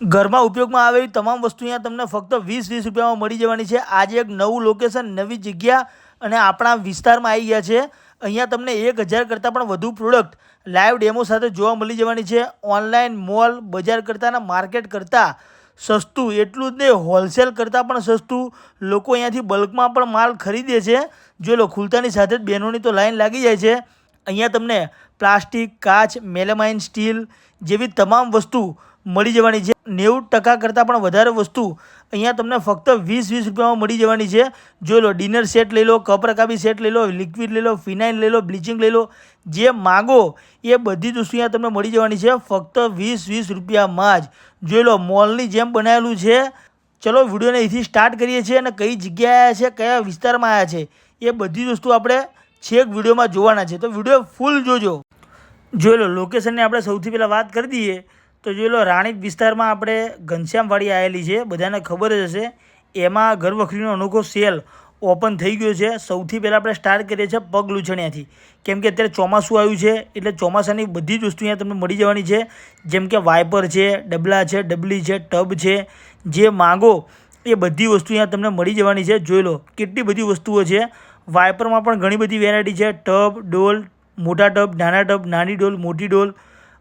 ઘરમાં ઉપયોગમાં આવેલી તમામ વસ્તુ અહીંયા તમને ફક્ત વીસ વીસ રૂપિયામાં મળી જવાની છે. આજે એક નવું લોકેશન નવી જગ્યા અને આપણા વિસ્તારમાં આવી ગયા છે. અહીંયા તમને એક હજાર કરતાં પણ વધુ પ્રોડક્ટ લાઈવ ડેમો સાથે જોવા મળી જવાની છે. ઓનલાઈન મોલ બજાર કરતાં માર્કેટ કરતાં સસ્તું, એટલું જ નહીં હોલસેલ કરતાં પણ સસ્તું. લોકો અહીંયાથી બલ્કમાં પણ માલ ખરીદે છે. જો લો, ખુલતાની સાથે જ બહેનોની તો લાઈન લાગી જાય છે. અહીંયા તમને પ્લાસ્ટિક, કાચ, મેલેમાઇન, સ્ટીલ જેવી તમામ વસ્તુ મળી જવાની છે. નેવું ટકા કરતાં પણ વધારે વસ્તુ અહીંયા તમને ફક્ત વીસ વીસ રૂપિયામાં મળી જવાની છે. જોઈ લો, ડિનર સેટ લઈ લો, કપ રકાબી સેટ લઈ લો, લિક્વિડ લઈ લો, ફિનાઇલ લઈ લો, બ્લીચિંગ લઈ લો, જે માગો એ બધી જ વસ્તુ અહીંયા તમને મળી જવાની છે. ફક્ત વીસ વીસ રૂપિયામાં જ. જોઈ લો, મોલની જેમ બનાવેલું છે. ચલો, વિડીયોને અહીંથી સ્ટાર્ટ કરીએ છીએ અને કઈ જગ્યાએ આવ્યા છે, કયા વિસ્તારમાં આવ્યા છે, એ બધી જ વસ્તુ આપણે છેક વિડીયોમાં જોવાના છે. તો વીડિયો ફૂલ જોજો. જોઈ લો લોકેશનની આપણે સૌથી પહેલાં વાત કરી દઈએ તો જોઈ લો, રાણીપ વિસ્તારમાં આપણે ઘનશ્યામવાડી આવેલી છે. બધાને ખબર જ હશે, એમાં ઘરવખરીનો અનોખો સેલ ઓપન થઈ ગયો છે. સૌથી પહેલાં આપણે સ્ટાર્ટ કરીએ છીએ પગ લૂછણિયાથી. કેમ કે અત્યારે ચોમાસું આવ્યું છે, એટલે ચોમાસાની બધી જ વસ્તુ અહીંયા તમને મળી જવાની છે. જેમ કે વાઇપર છે, ડબલા છે, ડબલી છે, ટબ છે, જે માગો એ બધી વસ્તુ અહીંયા તમને મળી જવાની છે. જોઈ લો, કેટલી બધી વસ્તુઓ છે. વાઇપરમાં પણ ઘણી બધી વેરાયટી છે. ટબ, ડોલ, મોટા ટબ, નાના ટબ, નાની ડોલ, મોટી ડોલ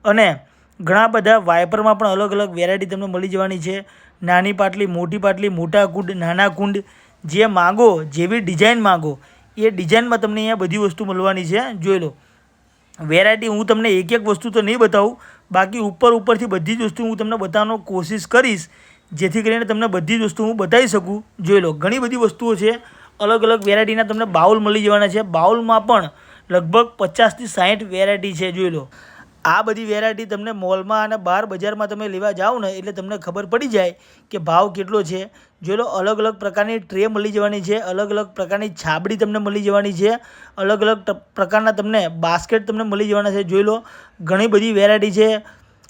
અને ઘણા બધા વાઇપરમાં પણ અલગ અલગ વેરાયટી તમને મળી જવાની છે. નાની પાટલી, મોટી પાટલી, મોટા કુંડ, નાના કુંડ, જે માગો, જેવી ડિઝાઇન માગો, એ ડિઝાઇનમાં તમને અહીંયા બધી વસ્તુ મળવાની છે. જોઈ લો. વેરાયટી હું તમને એક એક વસ્તુ તો નહીં બતાવું, બાકી ઉપર ઉપરથી બધી જ વસ્તુ હું તમને બતાવવાનો કોશિશ કરીશ, જેથી કરીને તમને બધી જ વસ્તુ હું બતાવી શકું. જોઈ લો, ઘણી બધી વસ્તુઓ છે. અલગ અલગ વેરાયટીના તમને બાઉલ મળી જવાના છે. બાઉલમાં પણ લગભગ પચાસથી સાઠ વેરાયટી છે, જોઈ લો. આ બધી વેરાયટી તમને મોલમાં અને બહાર બજારમાં તમે લેવા જાઓ ને, એટલે તમને ખબર પડી જાય કે ભાવ કેટલો છે. જોઈ લો, અલગ અલગ પ્રકારની ટ્રે મળી જવાની છે, અલગ અલગ પ્રકારની છાબડી તમને મળી જવાની છે, અલગ અલગ પ્રકારના તમને બાસ્કેટ તમને મળી જવાના છે, જોઈ લો. ઘણી બધી વેરાયટી છે.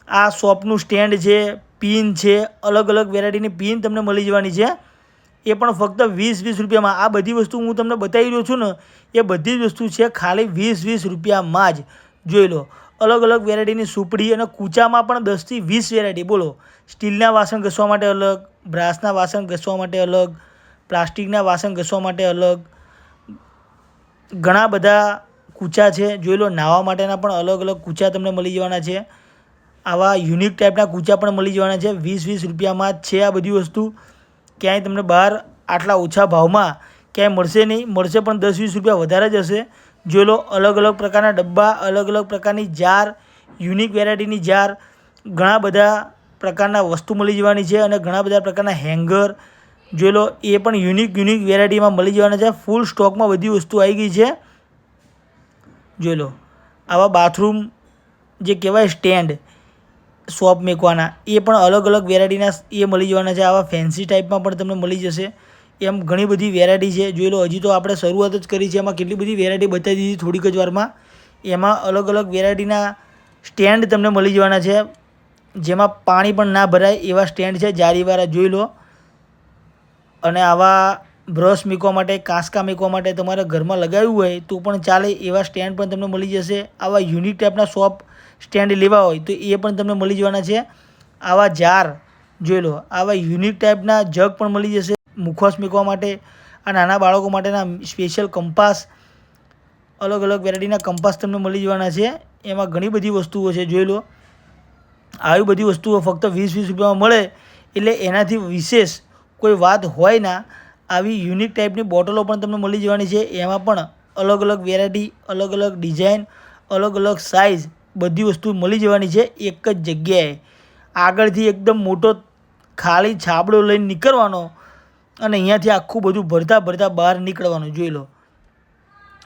આ શોપનું સ્ટેન્ડ છે, પિન છે, અલગ અલગ વેરાયટીની પિન તમને મળી જવાની છે. એ પણ ફક્ત વીસ વીસ રૂપિયામાં. આ બધી વસ્તુ હું તમને બતાવી રહ્યો છું ને, એ બધી જ વસ્તુ છે ખાલી વીસ વીસ રૂપિયામાં જ. જોઈ લો, અલગ અલગ વેરાયટીની સુપડી અને કૂચામાં પણ દસથી વીસ વેરાયટી. બોલો, સ્ટીલના વાસણ ઘસવા માટે અલગ, બ્રાસના વાસણ ઘસવા માટે અલગ, પ્લાસ્ટિકના વાસણ ઘસવા માટે અલગ. ઘણા બધા કૂચા છે, જોઈ લો, નાહવા માટેના પણ અલગ અલગ કૂચા તમને મળી જવાના છે. આવા યુનિક ટાઈપના કૂચા પણ મળી જવાના છે. વીસ વીસ રૂપિયામાં જ છે આ બધી વસ્તુ. ક્યાંય તમને બહાર આટલા ઓછા ભાવમાં ક્યાંય મળશે નહીં. મળશે પણ દસ વીસ રૂપિયા વધારે જ હશે. જોઈ લો, અલગ અલગ પ્રકારના ડબ્બા, અલગ અલગ પ્રકારની જાર યુનિક વેરાયટીની જાર, ઘણા બધા પ્રકારના વસ્તુ મળી જવાની છે અને ઘણા બધા પ્રકારના હેંગર જોઈ લો, એ પણ યુનિક યુનિક વેરાયટીમાં મળી જવાના છે. ફૂલ સ્ટોકમાં બધી વસ્તુ આવી ગઈ છે. જોઈ લો, આવા બાથરૂમ જે કહેવાય સ્ટેન્ડ શોપ મેકવાના. એ પણ અલગ અલગ વેરાયટીના એ મળી જવાના છે. આવા ફેન્સી ટાઈપમાં પણ તમને મળી જશે. એમ ઘણી બધી વેરાયટી છે. જોઈ લો, હજી તો આપણે શરૂઆત જ કરી છે. એમાં કેટલી બધી વેરાયટી બતાવી દીધી થોડીક જ વારમાં. એમાં અલગ અલગ વેરાયટીના સ્ટેન્ડ તમને મળી જવાના છે. જેમાં પાણી પણ ના ભરાય એવા સ્ટેન્ડ છે. જારીવાળા જોઈ લો. અને આવા બ્રશ મૂકવા માટે, કાંસકા મૂકવા માટે તમારે ઘરમાં લગાવ્યું હોય તો પણ ચાલે એવા સ્ટેન્ડ પણ તમને મળી જશે. આવા યુનિક ટાઈપના શોપ સ્ટેન્ડ લેવા હોય તો એ પણ તમને મળી જવાના છે. આવા જાર જોઈ લો, આવા યુનિક ટાઈપના જગ પણ મળી જશે મુખવાસ મૂકવા માટે આ નાના બાળકો માટેના સ્પેશિયલ કંપાસ, અલગ અલગ વેરાયટીના કંપાસ તમને મળી જવાના છે. એમાં ઘણી બધી વસ્તુઓ છે, જોઈ લો. આવી બધી વસ્તુઓ ફક્ત વીસ વીસ રૂપિયામાં મળે એટલે એનાથી વિશેષ કોઈ વાત હોય ના, આવી યુનિક ટાઈપની બોટલો પણ તમને મળી જવાની છે. એમાં પણ અલગ અલગ વેરાયટી, અલગ અલગ ડિઝાઇન, અલગ અલગ સાઇઝ બધી વસ્તુ મળી જવાની છે એક જ જગ્યાએ. આગળથી એકદમ મોટો ખાલી છાબડો લઈને નીકળવાનો અને અહીંયાથી આખું બધું ભરતા ભરતા બહાર નીકળવાનું, જોઈ લો.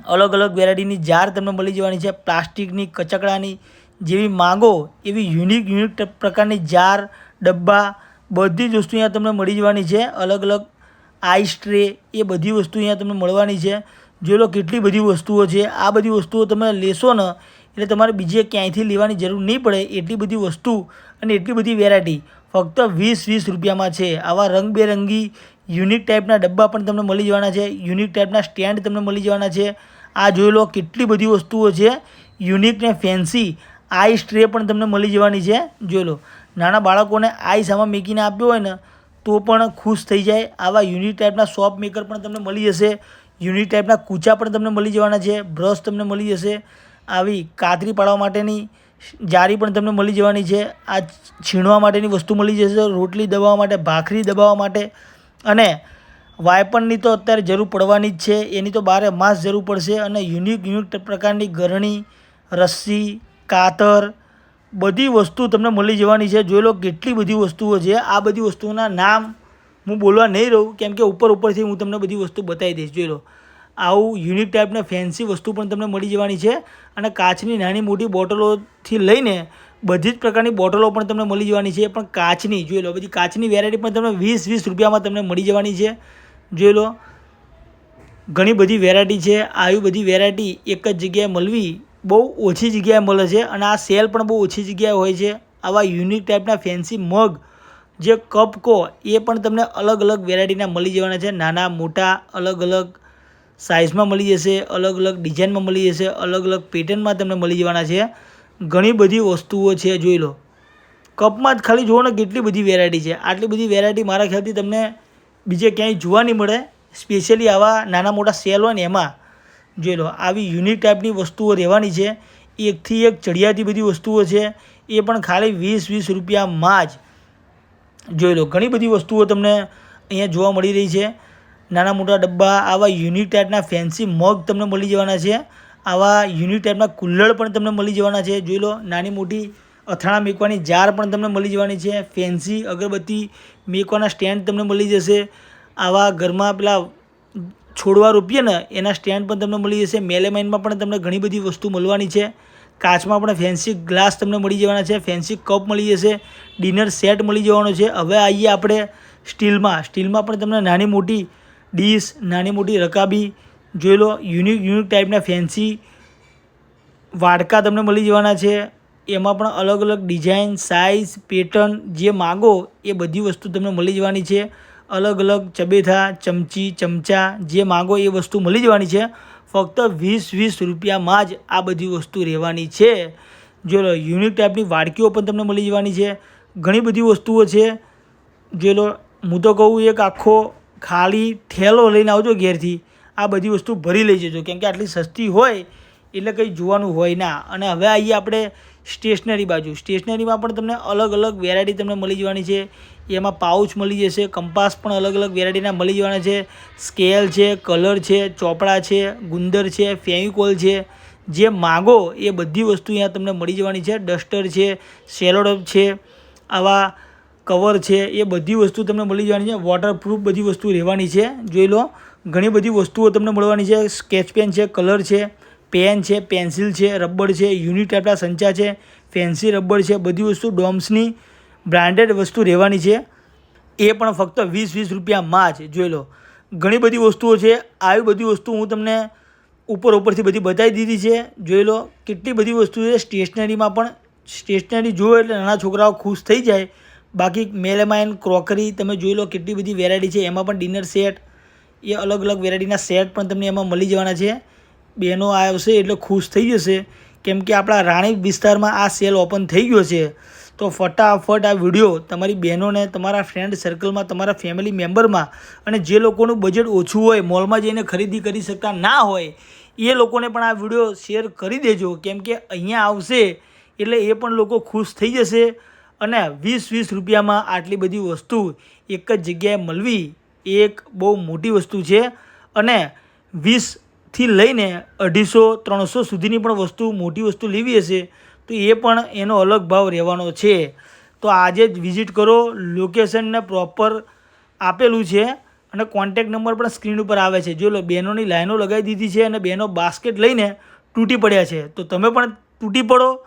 અલગ અલગ વેરાયટીની જાર તમને મળી જવાની છે, પ્લાસ્ટિકની, કચકડાની જેવી માંગો, એવી યુનિક યુનિક પ્રકારની જાર, ડબ્બા, બધી જ વસ્તુ અહીંયા તમને મળી જવાની છે. અલગ અલગ આઈસ ટ્રે એ બધી વસ્તુ અહીંયા તમને મળવાની છે. જોઈ લો કેટલી બધી વસ્તુઓ છે. આ બધી વસ્તુઓ તમે લેશો ને એટલે તમારે બીજે ક્યાંયથી લેવાની જરૂર નહીં પડે એટલી બધી વસ્તુ અને એટલી બધી વેરાયટી ફક્ત વીસ વીસ રૂપિયામાં છે. આવા રંગબેરંગી યુનિક ટાઈપના ડબ્બા પણ તમને મળી જવાના છે. યુનિક ટાઈપના સ્ટેન્ડ તમને મળી જવાના છે. આ જોઈ લો કેટલી બધી વસ્તુઓ છે. યુનિક ને ફેન્સી આઈ સ્ટ્રે પણ તમને મળી જવાની છે. જોઈ લો. નાના બાળકોને આઈ સામા મેકીને આપ્યો હોય ને, તો પણ ખુશ થઈ જાય. આવા યુનિક ટાઈપના શોપ મેકર પણ તમને મળી જશે. યુનિક ટાઈપના કૂચા પણ તમને મળી જવાના છે. બ્રશ તમને મળી જશે. આવી કાતરી પાડવા માટેની જારી પણ તમને મળી જવાની છે. આ છીણવા માટેની વસ્તુ મળી જશે, રોટલી દબાવવા માટે, ભાખરી દબાવવા માટે અને વાયપણની તો અત્યારે જરૂર પડવાની જ છે. એની તો બારે માસ જરૂર પડશે અને યુનિક યુનિક પ્રકારની ગરણી, રસ્સી, કાતર બધી વસ્તુ તમને મળી જવાની છે. જોઈ લો કેટલી બધી વસ્તુઓ છે. આ બધી વસ્તુઓના નામ હું બોલવા નહીં રહું, કેમ કે ઉપર ઉપરથી હું તમને બધી વસ્તુ બતાવી દઈશ. જોઈ લો. આવું યુનિક ટાઈપના ફેન્સી વસ્તુ પણ તમને મળી જવાની છે. અને કાચની નાની મોટી બોટલોથી લઈને બધી જ પ્રકારની બોટલો પણ તમને મળી જવાની છે. પણ કાચની જોઈ લો, બધી કાચની વેરાયટી પણ તમને વીસ વીસ રૂપિયામાં તમને મળી જવાની છે. જોઈ લો, ઘણી બધી વેરાયટી છે. આવી બધી વેરાયટી એક જ જગ્યાએ મળવી બહુ ઓછી જગ્યાએ મળે છે અને આ સેલ પણ બહુ ઓછી જગ્યાએ હોય છે. આવા યુનિક ટાઈપના ફેન્સી મગ જે કપ કહો એ પણ તમને અલગ અલગ વેરાયટીના મળી જવાના છે. નાના, મોટા અલગ અલગ સાઇઝમાં મળી જશે, અલગ અલગ ડિઝાઇનમાં મળી જશે, અલગ અલગ પેટર્નમાં તમને મળી જવાના છે. ઘણી બધી વસ્તુઓ છે, જોઈ લો. કપમાં જ ખાલી જુઓ ને કેટલી બધી વેરાયટી છે. આટલી બધી વેરાયટી મારા ખ્યાલથી તમને બીજે ક્યાંય જોવા નહીં મળે સ્પેશિયલી આવા નાના મોટા સેલ હોય ને એમાં. જોઈ લો, આવી યુનિક ટાઈપની વસ્તુઓ રહેવાની છે. એકથી એક ચડિયાતી બધી વસ્તુઓ છે. એ પણ ખાલી વીસ વીસ રૂપિયામાં જ. જોઈ લો, ઘણી બધી વસ્તુઓ તમને અહીંયા જોવા મળી રહી છે. નાના મોટા ડબ્બા, આવા યુનિક ટાઈપના ફેન્સી મગ તમને મળી જવાના છે. આવા યુનિક ટાઈપના કુલ્લડ પણ તમને મળી જવાના છે. જોઈ લો, નાની મોટી અથાણા મેકવાની જાર પણ તમને મળી જવાની છે. ફેન્સી અગરબત્તી મેકવાના સ્ટેન્ડ તમને મળી જશે. આવા ઘરમાં પેલા છોડવા રોપીએ ને, એના સ્ટેન્ડ પણ તમને મળી જશે. મેલેમાઇનમાં પણ તમને ઘણી બધી વસ્તુ મળવાની છે. કાચમાં પણ ફેન્સી ગ્લાસ તમને મળી જવાના છે. ફેન્સી કપ મળી જશે. ડિનર સેટ મળી જવાનો છે. હવે આવીએ આપણે સ્ટીલમાં. સ્ટીલમાં પણ તમને નાની મોટી ડીશ, નાની મોટી રકાબી, જોઈ લો યુનિક યુનિક ટાઈપના ફેન્સી વાડકા તમને મળી જવાના છે. એમાં પણ અલગ અલગ ડિઝાઇન સાઇઝ પેટર્ન જે માગો એ બધી વસ્તુ તમને મળી જવાની છે. અલગ અલગ ચબેથા, ચમચી, ચમચા જે માગો એ વસ્તુ મળી જવાની છે. ફક્ત વીસ વીસ રૂપિયામાં જ આ બધી વસ્તુ રહેવાની છે. જો લો યુનિક ટાઈપની વાડકીઓ પણ તમને મળી જવાની છે. ઘણી બધી વસ્તુઓ છે. જે લો, હું તો કહું એક આખો ખાલી થેલો લઈને આવજો ઘેરથી. આ બધી વસ્તુ ભરી લઈ જજો. કેમ કે આટલી સસ્તી હોય એટલે કંઈ જોવાનું હોય ના. અને હવે આવીએ આપણે સ્ટેશનરી બાજુ. સ્ટેશનરીમાં પણ તમને અલગ અલગ વેરાયટી તમને મળી જવાની છે. એમાં પાઉચ મળી જશે, કંપાસ પણ અલગ અલગ વેરાયટીના મળી જવાના છે. સ્કેલ છે, કલર છે, ચોપડા છે, ગુંદર છે, ફેવિકોલ છે. જે માગો એ બધી વસ્તુ અહીંયા તમને મળી જવાની છે. ડસ્ટર છે, સેલોડપ છે, આવા કવર છે, એ બધી વસ્તુ તમને મળી જવાની છે. વોટરપ્રૂફ બધી વસ્તુ રહેવાની છે. જોઈ લો, ઘણી બધી વસ્તુઓ તમને મળવાની છે. સ્કેચ પેન છે કલર છે પેન છે પેન્સિલ છે, રબર છે યુનિટ ટાઈપના સંચા છે ફેન્સી રબર છે, બધી વસ્તુ ડોમ્સની બ્રાન્ડેડ વસ્તુ રહેવાની છે. એ પણ ફક્ત વીસ વીસ રૂપિયામાં જ, જોઈ લો. ઘણી બધી વસ્તુઓ છે. આવી બધી વસ્તુ હું તમને ઉપર ઉપરથી બધી બતાવી દીધી છે. જોઈ લો, કેટલી બધી વસ્તુ છે. સ્ટેશનરીમાં પણ સ્ટેશનરી જુઓ એટલે નાના છોકરાઓ ખુશ થઈ જાય. બાકી મેલેમાઇન ક્રોકરી તમે જોઈ લો કેટલી બધી વેરાયટી છે. એમાં પણ ડિનર સેટ એ અલગ અલગ વેરાયટીના સેટ પણ તમને એમાં મળી જવાના છે. બહેનો આવશે એટલે ખુશ થઈ જશે. કેમ કે આપણા રાણી વિસ્તારમાં આ સેલ ઓપન થઈ ગયો છે. તો ફટાફટ આ વીડિયો તમારી બહેનોને, તમારા ફ્રેન્ડ સર્કલમાં તમારા ફેમિલી મેમ્બરમાં અને જે લોકોનું બજેટ ઓછું હોય મોલમાં જઈને ખરીદી કરી શકતા ના હોય, એ લોકોને પણ આ વીડિયો શેર કરી દેજો. કેમ કે અહીંયા આવશે એટલે એ પણ લોકો ખુશ થઈ જશે. અને વીસ વીસ રૂપિયામાં આટલી બધી વસ્તુ એક જ જગ્યાએ મળવી એ એક બહુ મોટી વસ્તુ છે. અને વીસથી લઈને અઢીસો, ત્રણસો સુધીની પણ વસ્તુ, મોટી વસ્તુ લેવી હશે, તો એ પણ એનો અલગ ભાવ રહેવાનો છે. તો આજે જ વિઝિટ કરો, લોકેશનને પ્રોપર આપેલું છે અને કોન્ટેક નંબર પણ સ્ક્રીન ઉપર આવે છે. જો બહેનોની લાઈનો લગાવી દીધી છે અને બહેનો બાસ્કેટ લઈને તૂટી પડ્યા છે. તો તમે પણ તૂટી પડો.